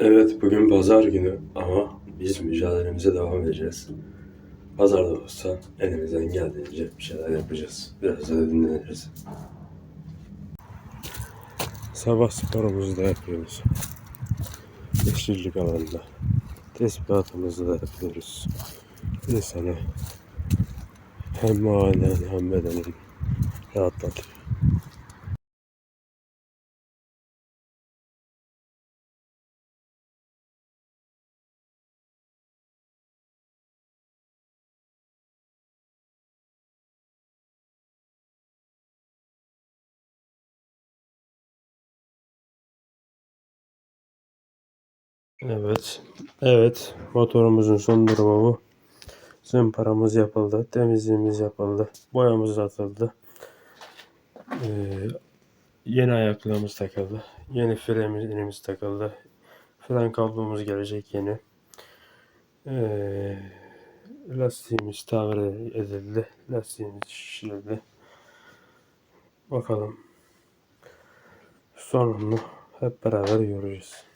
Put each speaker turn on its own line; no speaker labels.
Evet, bugün pazar günü ama biz mücadelemize devam edeceğiz. Pazarda olsa elimizden geldiğince bir şeyler yapacağız. Biraz da dinleniriz. Sabah sporumuzu da yapıyoruz. Yeşillik alanında. Tespihatımızı da yapıyoruz. İnsanı hem manen hem bedenen rahatlatıyor. Evet. Evet. Motorumuzun son durumu bu. Zımparamız yapıldı. Temizliğimiz yapıldı. Boyamız atıldı. Ee, yeni ayaklığımız takıldı. Yeni frenimiz takıldı. Fren kablomuz gelecek yeni. Ee, lastiğimiz tamir edildi. Lastiğimiz şişirildi. Bakalım. Sonunu hep beraber göreceğiz.